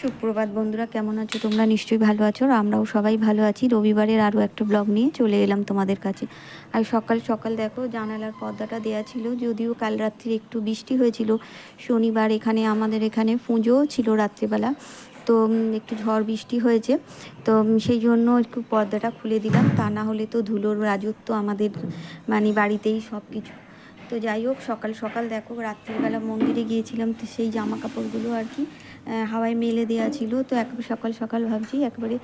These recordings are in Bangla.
সুপ্রভাত বন্ধুরা, কেমন আছো? তোমরা নিশ্চয়ই ভালো আছো আর আমরাও সবাই ভালো আছি। রবিবারের আরও একটা ব্লগ নিয়ে চলে এলাম তোমাদের কাছে। আর সকাল সকাল দেখো, জানালার পর্দাটা দেয়া ছিল, যদিও কাল রাত্রি একটু বৃষ্টি হয়েছিল। শনিবার এখানে, আমাদের এখানে পুজোও ছিল রাত্রিবেলা। তো একটু ঝড় বৃষ্টি হয়েছে। তো সেই জন্য একটু পর্দাটা খুলে দিলাম। তা না হলে তো ধুলোর রাজত্ব আমাদের মানে বাড়িতেই সব কিছু তো যাই হোক, সকাল সকাল দেখো, রাত্রিবেলা মন্দিরে গিয়েছিলাম, তো সেই জামা কাপড়গুলো আর কি হাওয়ায় মেলে দেওয়া ছিল। তো একবার সকাল সকাল ভাবছি একবারে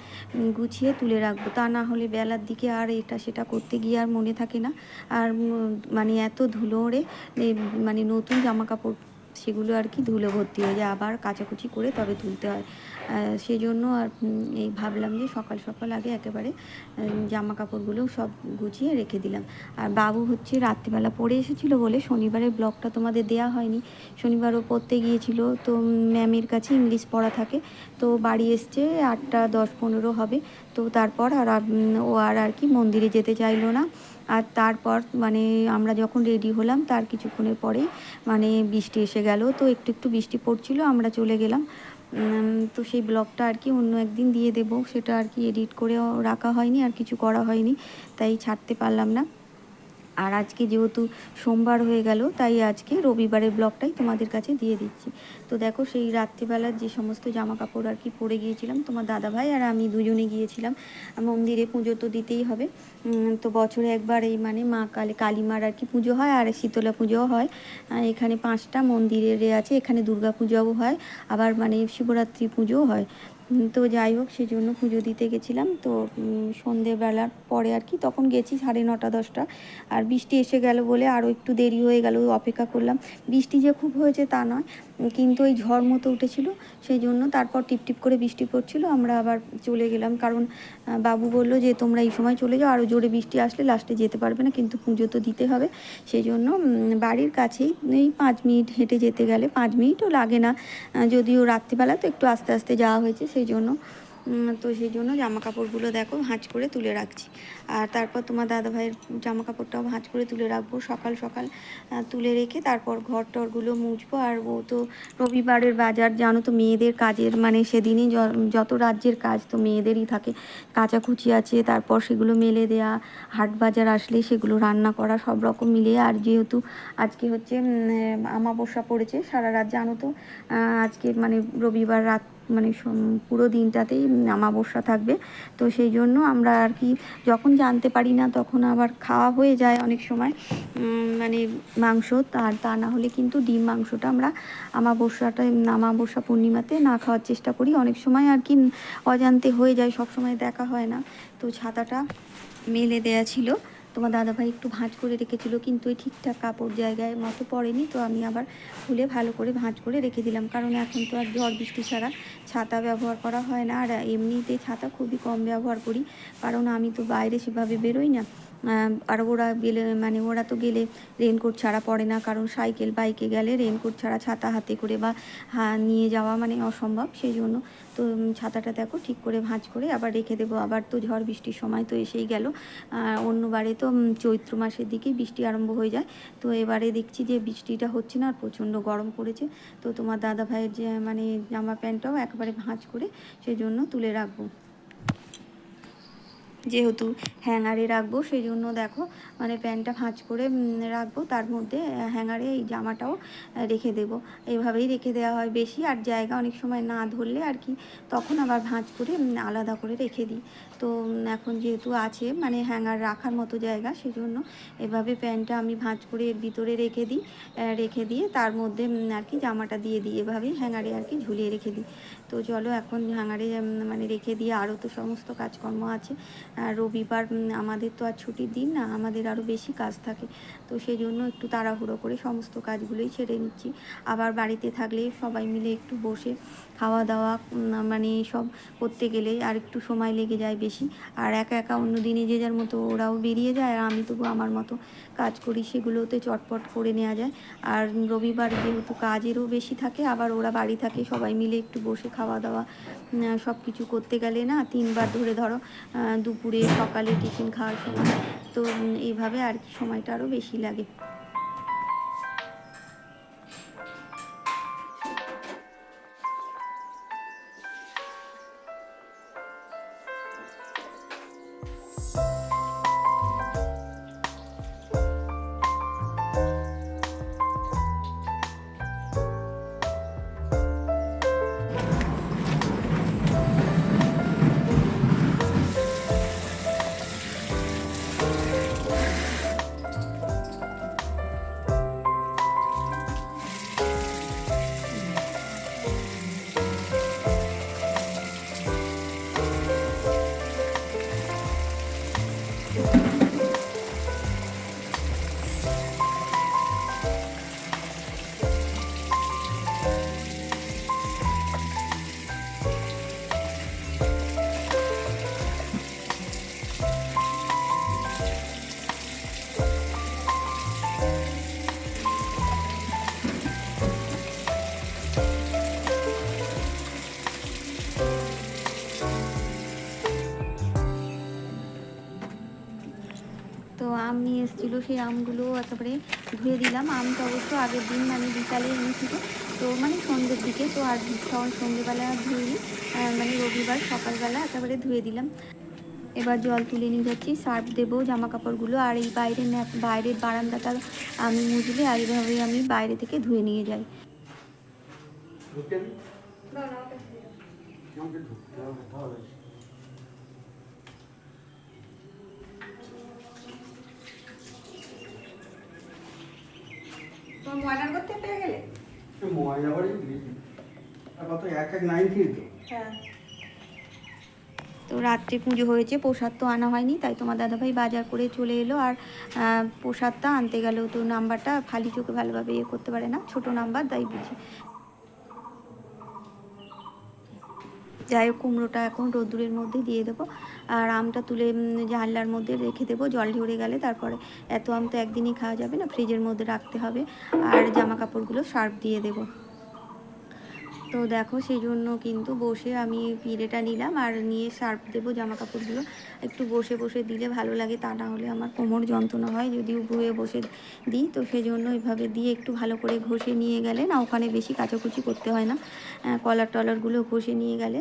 গুছিয়ে তুলে রাখব। তা না হলে বেলার দিকে আর এটা সেটা করতে গিয়ে আর মনে থাকে না। আর মানে এত ধুলো ওড়ে মানে নতুন জামা কাপড় সেগুলো আর কি ধুলো ভর্তি হয়ে যায়, আবার কাচাকুচি করে তবে তুলতে হয়। সেই জন্য আর এই ভাবলাম যে সকাল সকাল আগে একেবারে জামা কাপড়গুলো সব গুছিয়ে রেখে দিলাম। আর বাবু হচ্ছে রাত্রিবেলা পড়ে এসেছিল বলে শনিবারের ব্লগটা তোমাদের দেয়া হয়নি। শনিবারও পড়তে গিয়েছিল, তো ম্যামের কাছে ইংলিশ পড়া থাকে। তো বাড়ি এসছে আটটা দশ পনেরো হবে, তো তারপর আর ও আর আর কি মন্দিরে যেতে চাইলো না। আর তারপর মানে আমরা যখন রেডি হলাম, তার কিছুক্ষণের পরে মানে বৃষ্টি এসে গেল। তো একটু একটু বৃষ্টি পড়ছিল, আমরা চলে গেলাম। তো সেই ব্লগটা আর কি অন্য একদিন দিয়ে দেব। সেটা আর কি এডিট করেও রাখা হয়নি, আর কিছু করা হয়নি, তাই ছাড়তে পারলাম না। আর আজকে যেহেতু সোমবার হয়ে গেল, তাই আজকে রবিবারের ব্লগটাই তোমাদের কাছে দিয়ে দিচ্ছি। তো দেখো সেই রাত্রিবেলার যে সমস্ত জামা কাপড় আর কি পরে গিয়েছিলাম, তোমার দাদা ভাই আর আমি দুজনে গিয়েছিলাম। মন্দিরে পুজো তো দিতেই হবে। তো বছরে একবার এই মানে মা কালী, কালীমার আর কি পুজো হয় আর শীতলা পুজোও হয়। এখানে পাঁচটা মন্দিরের আছে, এখানে দুর্গা পুজোও হয়, আবার মানে শিবরাত্রি পুজোও হয়। তো যাই হোক, সেজন্য পুজো দিতে গেছিলাম। তো সন্ধেবেলার পরে আর কি, তখন গেছি সাড়ে নটা, দশটা। আর বৃষ্টি এসে গেল বলে আরও একটু দেরি হয়ে গেল, অপেক্ষা করলাম। বৃষ্টি যে খুব হয়েছে তা নয় কিন্তু ওই ঝড় মতো উঠেছিল, সেই জন্য তারপর টিপটিপ করে বৃষ্টি পড়ছিল, আমরা আবার চলে গেলাম। কারণ বাবু বলল যে, তোমরা এই সময় চলে যাও আরও জোরে বৃষ্টি আসলে লাস্টে যেতে পারবে না, কিন্তু পুজো তো দিতে হবে। সেই জন্য বাড়ির কাছেই এই পাঁচ মিনিট হেঁটে যেতে গেলে, পাঁচ মিনিটও লাগে না। যদিও রাত্রিবেলা তো একটু আস্তে আস্তে যাওয়া হয়েছে, সেই জন্য তো সেই জন্য জামা কাপড়গুলো দেখো, ভাঁজ করে তুলে রাখছি। আর তারপর তোমার দাদা ভাইয়ের জামা কাপড়টাও ভাঁজ করে তুলে রাখব। সকাল সকাল তুলে রেখে তারপর ঘর টরগুলো মুছবো। আর ও তো রবিবারের বাজার, জানো তো মেয়েদের কাজের মানে সেদিনই যত রাজ্যের কাজ, তো মেয়েদেরই থাকে। কাচাকুচি আছে, তারপর সেগুলো মেলে দেয়া, হাট বাজার আসলে সেগুলো রান্না করা, সব রকম মিলিয়ে। আর যেহেতু আজকে হচ্ছে আমাবস্যা পড়েছে, সারা রাত জানো তো আজকে মানে রবিবার রাত মানে পুরো দিনটাতেই আমাবস্যা থাকবে। তো সেই জন্য আমরা আর কি যখন জানতে পারি না তখন আবার খাওয়া হয়ে যায় অনেক সময় মানে মাংস। আর তা না হলে কিন্তু ডিম মাংসটা আমরা আমাবস্যাটা আমাবস্যা পূর্ণিমাতে না খাওয়ার চেষ্টা করি। অনেক সময় আর কি অজান্তে হয়ে যায়, সব সময় দেখা হয় না। তো ছাতাটা মেলে দেয়া ছিল। তোমার দাদাভাই একটু ভাঁজ করে রেখেছিল, কিন্তু ওই ঠিকঠাক কাপড় জায়গায় মতো পড়েনি তো আমি আবার খুলে ভালো করে ভাঁজ করে রেখে দিলাম। কারণ এখন তো আর ঝড় বৃষ্টি ছাড়া ছাতা ব্যবহার করা হয় না, আর এমনিতে ছাতা খুবই কম ব্যবহার করি, কারণ আমি তো বাইরে সেভাবে বেরোই না। আর ওরা গেলে মানে ওরা তো গেলে রেনকোট ছাড়া পড়ে না, কারণ সাইকেল বাইকে গেলে রেনকোট ছাড়া ছাতা হাতে করে বা নিয়ে যাওয়া মানে অসম্ভব সেই জন্য তো ছাতাটা দেখো ঠিক করে ভাঁজ করে আবার রেখে দেবো। আবার তো ঝড় বৃষ্টির সময় তো এসেই গেল। অন্যবারে তো চৈত্র মাসের দিকেই বৃষ্টি আরম্ভ হয়ে যায়। তো এবারে দেখছি যে বৃষ্টিটা হচ্ছে না, আর প্রচণ্ড গরম পড়েছে। তো তোমার দাদা ভাইয়ের যে মানে জামা প্যান্টটাও একবারে ভাঁজ করে সেই জন্য তুলে রাখব। যেহেতু হ্যাঙ্গারে রাখব সেই জন্য দেখো মানে প্যান্টটা ভাঁজ করে রাখব। তার মধ্যে হ্যাঙ্গারে এই জামাটাও রেখে দেবো। এইভাবেই রেখে দেওয়া হয় বেশি। আর জায়গা অনেক সময় না ধরলে আর কি, তখন আবার ভাঁজ করে আলাদা করে রেখে দিই। তো এখন যেহেতু আছে মানে হ্যাঙ্গার রাখার মতো জায়গা সেই জন্য এভাবে প্যান্টটা আমি ভাঁজ করে এর ভিতরে রেখে দিই রেখে দিয়ে তার মধ্যে আর কি জামাটা দিয়ে দিই। এভাবেই হ্যাঙ্গারে আর কি ঝুলিয়ে রেখে দিই। তো চলো এখন হ্যাঙ্গারে মানে রেখে দিয়ে আরও তো সমস্ত কাজকর্ম আছে। রবিবার আমাদের তো আর ছুটির দিন না, আমাদের আরও বেশি কাজ থাকে। তো সেই জন্য একটু তাড়াহুড়ো করে সমস্ত কাজগুলোই ছেড়ে নিচ্ছি। আবার বাড়িতে থাকলে সবাই মিলে একটু বসে খাওয়া দাওয়া মানে সব করতে গেলে আর একটু সময় লেগে যায় বেশি। আর একা একা অন্য দিনে যে যার মতো ওরাও বেরিয়ে যায়, আর আমি তবু আমার মতো কাজ করি, সেগুলোতে চটপট করে নেওয়া যায়। আর রবিবার যেহেতু কাজেরও বেশি থাকে, আবার ওরা বাড়ি থাকে, সবাই মিলে একটু বসে খাওয়া দাওয়া সব কিছু করতে গেলে না তিনবার ধরে ধরো দুপুরে সকালে টিফিন খাওয়ার সময়, তো এইভাবে আর কি সময়টা আরও বেশি লাগে। আমগুলো সেই আমগুলো একেবারে ধুয়ে দিলাম। আমটা অবশ্য আগের দিন মানে বিকালে এনেছিল। তো মানে সন্ধ্যের দিকে তো আর সন্ধ্যেবেলা আহ, মানে রবিবার সকালবেলা একেবারে ধুয়ে দিলাম। এবার জল তুলে নিয়ে যাচ্ছি সার্ফ দেবো জামা কাপড়গুলো আর এই বাইরে বাইরের বারান্দাটা আমি মুজলে আর এইভাবেই আমি বাইরে থেকে ধুয়ে নিয়ে যাই। আমাকে ঢুকতে হবে তোমার ময়নার করতে পেয়ে গেলে? একটু বাড়ি কত এক এক নাইনটি তো হ্যাঁ। তো রাত্রে পুজো হয়েছে প্রসাদ তো আনা হয়নি তাই তোমার দাদাভাই বাজার করে চলে এলো। আর প্রসাদটা আনতে গেলেও তো নাম্বারটা খালি চোখে ভালোভাবে ইয়ে করতে পারে না ছোট নাম্বার তাই বুঝি। যাই হোক, কুমড়োটা এখন রোদ্দুরের মধ্যে দিয়ে দেবো। আর আমটা তুলে জানলার মধ্যে রেখে দেবো, জল ঝরে গেলে। তারপরে এত আম তো একদিনই খাওয়া যাবে না, ফ্রিজের মধ্যে রাখতে হবে। আর জামা কাপড়গুলো সার্ফ দিয়ে দেবো। তো দেখো সেই জন্য কিন্তু বসে আমি পিড়েটা নিলাম আর নিয়ে সার্ফ দেবো জামা কাপড়গুলো একটু বসে বসে দিলে ভালো লাগে, তা না হলে আমার কোমর যন্ত্রণা হয়, যদি উবুয়ে বসে দিই। তো সেই জন্য এইভাবে দিয়ে একটু ভালো করে ঘষে নিয়ে গেলে, না ওখানে বেশি কাচাকুচি করতে হয় না কলার টলারগুলো ঘষে নিয়ে গেলে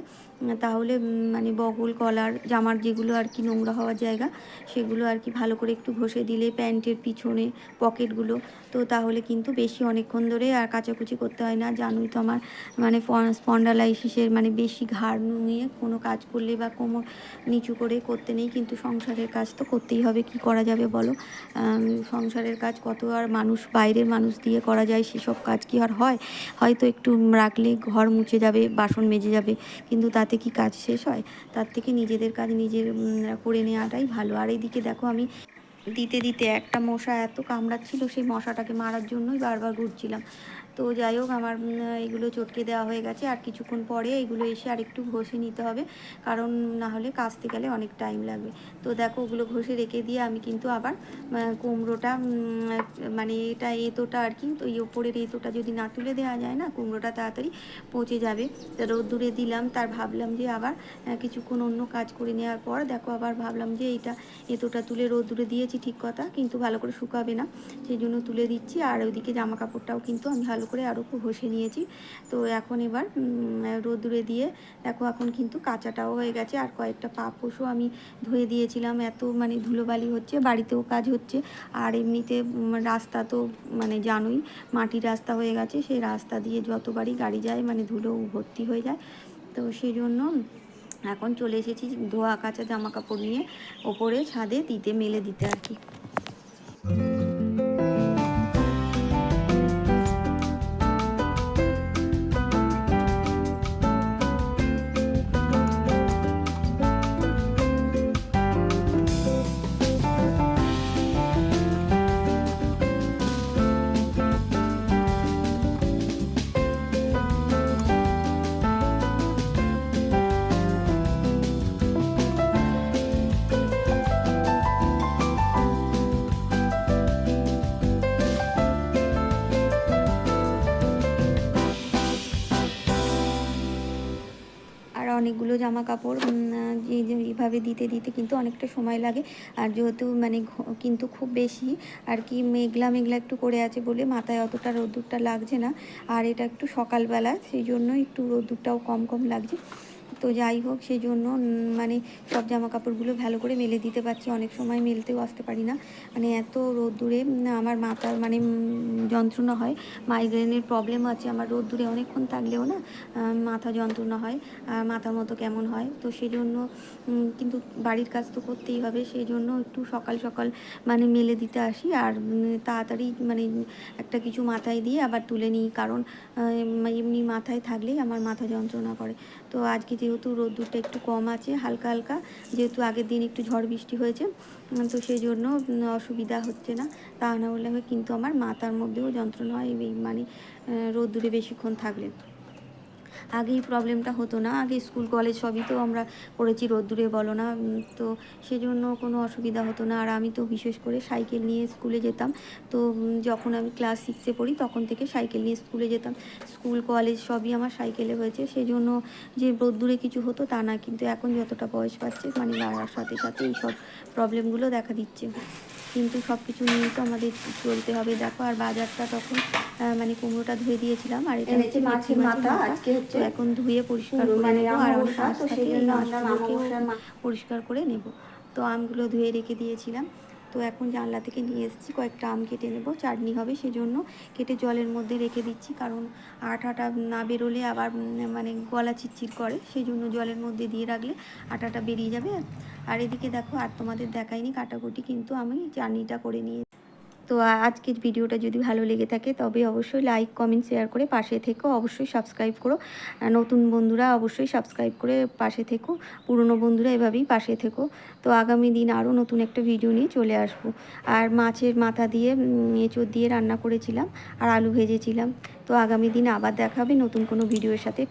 তাহলে মানে বগল কলার জামার যেগুলো আর কি নোংরা হওয়ার জায়গা, সেগুলো আর কি ভালো করে একটু ঘষে দিলে প্যান্টের পিছনে পকেটগুলো, তো তাহলে কিন্তু বেশি অনেকক্ষণ ধরে আর কাচাকুচি করতে হয় না। জানোই তো আমার মানে স্পন্ডালাইসিসের মানে বেশি ঘাড় নুয়ে কোনো কাজ করলে বা কোমর নিচু করে করতে নেই, কিন্তু সংসারের কাজ তো করতেই হবে। কি করা যাবে বলো? সংসারের কাজ কত আর মানুষ, বাইরের মানুষ দিয়ে করা যায়, সেসব কাজ কি আর হয়? হয়তো একটু রাখলে ঘর মুছে যাবে, বাসন মেজে যাবে, কিন্তু তাতে কি কাজ শেষ হয়? তার থেকে নিজেদের কাজ নিজের করে নেওয়াটাই ভালো। আর এইদিকে দেখো আমি দিতে দিতে একটা মশা এত কামড়াচ্ছিল, সেই মশাটাকে মারার জন্যই বারবার ঘুরছিলাম। তো যাই হোক, আমার এগুলো চটকে দেওয়া হয়ে গেছে। আর কিছুক্ষণ পরে এগুলো এসে আর একটু ঘষে নিতে হবে, কারণ না হলে কাচতে গেলে অনেক টাইম লাগবে। তো দেখো, ওগুলো ঘষে রেখে দিয়ে আমি কিন্তু আবার কুমড়োটা মানে এটা এঁতোটা আর কি, তো এই ওপরের এঁতোটা যদি না তুলে দেওয়া যায় না, কুমড়োটা তাড়াতাড়ি পচে যাবে। রোদ্দুরে দিলাম, তার ভাবলাম যে আবার কিছুক্ষণ অন্য কাজ করে নেওয়ার পর দেখো, আবার ভাবলাম যে এইটা এঁতোটা তুলে রোদ্দুরে দিয়েছি ঠিক কথা, কিন্তু ভালো করে শুকাবে না। সেই জন্য তুলে দিচ্ছি, আর ওইদিকে জামা কাপড়টাও কিন্তু আমি ভালো করে আরও ঘষে নিয়েছি। তো এখন এবার উম, রোদ্দুরে দিয়ে দেখো এখন কিন্তু কাঁচাটাও হয়ে গেছে। আর কয়েকটা পাপোশও আমি ধুয়ে দিয়েছিলাম। এত মানে ধুলোবালি হচ্ছে বাড়িতেও কাজ হচ্ছে। আর এমনিতে রাস্তা তো মানে জানোই মাটির রাস্তা হয়ে গেছে। সেই রাস্তা দিয়ে যতবারই গাড়ি যায় মানে ধুলো ভর্তি হয়ে যায়। তো সেই জন্য এখন চলে এসেছি ধোয়া কাচা জামা কাপড় নিয়ে ওপরে ছাদে দিতে মেলে দিতে আর কি। অনেকগুলো জামা কাপড় এইভাবে দিতে দিতে কিন্তু অনেকটা সময় লাগে। আর যেহেতু মানে কিন্তু খুব বেশি, আর কি মেঘলা মেঘলা একটু করে আছে বলে মাথায় অতটা রোদ্দুরটা লাগছে না। আর এটা একটু সকালবেলা, সেই জন্য একটু রোদ্দুরটাও কম কম লাগছে। তো যাই হোক সেই জন্য মানে সব জামা কাপড়গুলো ভালো করে মেলে দিতে পারছি। অনেক সময় মেলতেও আসতে পারি না। মানে এত রোদ্দুরে আমার মাথার মানে যন্ত্রণা হয়। মাইগ্রেনের প্রবলেম আছে আমার রোদ্দুরে অনেকক্ষণ থাকলেও না মাথা যন্ত্রণা হয়, আর মাথার মতো কেমন হয়। তো সেই জন্য কিন্তু বাড়ির কাজ তো করতেই হবে। সেই জন্য একটু সকাল সকাল মানে মেলে দিতে আসি। আর তাড়াতাড়ি মানে একটা কিছু মাথায় দিয়ে আবার তুলে নিই। কারণ এমনি মাথায় থাকলেই আমার মাথা যন্ত্রণা করে। তো আজকে যেহেতু রোদ্দুরটা একটু কম আছে, হালকা হালকা, যেহেতু আগের দিন একটু ঝড় বৃষ্টি হয়েছে তো সেই জন্য অসুবিধা হচ্ছে না। তা না হলে কিন্তু আমার মাথার মধ্যেও যন্ত্রণা হয়, এই মানে রোদ্দুরে বেশিক্ষণ থাকলে। আগে এই প্রবলেমটা হতো না, আগে স্কুল, কলেজ সবই তো আমরা করেছি, রোদ্দুরে বলো না তো সেজন্য কোনো অসুবিধা হতো না। আর আমি তো বিশেষ করে সাইকেল নিয়ে স্কুলে যেতাম, তো যখন আমি ক্লাস সিক্সে পড়ি তখন থেকে সাইকেল নিয়ে স্কুলে যেতাম। স্কুল, কলেজ সবই আমার সাইকেলে হয়েছে সেই জন্য যে রোদ্দুরে কিছু হতো তা না, কিন্তু এখন যতটা বয়স পাচ্ছে মানে বাড়ার সাথে সাথে এই সব প্রবলেমগুলো দেখা দিচ্ছে। কিন্তু সব কিছু নিয়ে তো আমাদের চলতে হবে। দেখো আর বাজারটা তখন মানে কুমড়োটা ধুয়ে দিয়েছিলাম আর এটা হচ্ছে মাছের মাথা, আজকে হচ্ছে এখন ধুয়ে পরিষ্কার পুরো করে মানে নেব আর মাছ থাকে, এই মাছগুলোকেও পরিষ্কার করে নেব। তো আমগুলো ধুয়ে রেখে দিয়েছিলাম। তো এখন জানলা থেকে নিয়ে এসেছি কয়েকটা আম কেটে নেব চাটনি হবে সেজন্য। কেটে জলের মধ্যে রেখে দিচ্ছি কারণ আটাটা না বেরোলে আবার মানে গলা চিরচির করে। সেই জন্য জলের মধ্যে দিয়ে রাখলে আটাটা বেরিয়ে যাবে। আর এদিকে দেখো, আর তোমাদের দেখাইনি কাটাকুটি, কিন্তু আমি জার্নিটা করে নিয়ে তো আজকের ভিডিওটা যদি ভালো লেগে থাকে, তবে অবশ্যই লাইক কমেন্ট শেয়ার করে পাশে থেকো। অবশ্যই সাবস্ক্রাইব করো। নতুন বন্ধুরা অবশ্যই সাবস্ক্রাইব করে পাশে থেকো। পুরনো বন্ধুরা এভাবেই পাশে থেকো। তো আগামী দিন আরও নতুন একটা ভিডিও নিয়ে চলে আসব। আর মাছের মাথা দিয়ে এঁচোড় দিয়ে রান্না করেছিলাম আর আলু ভেজেছিলাম। তো আগামী দিন আবার দেখাবে নতুন কোনো ভিডিওর সাথে।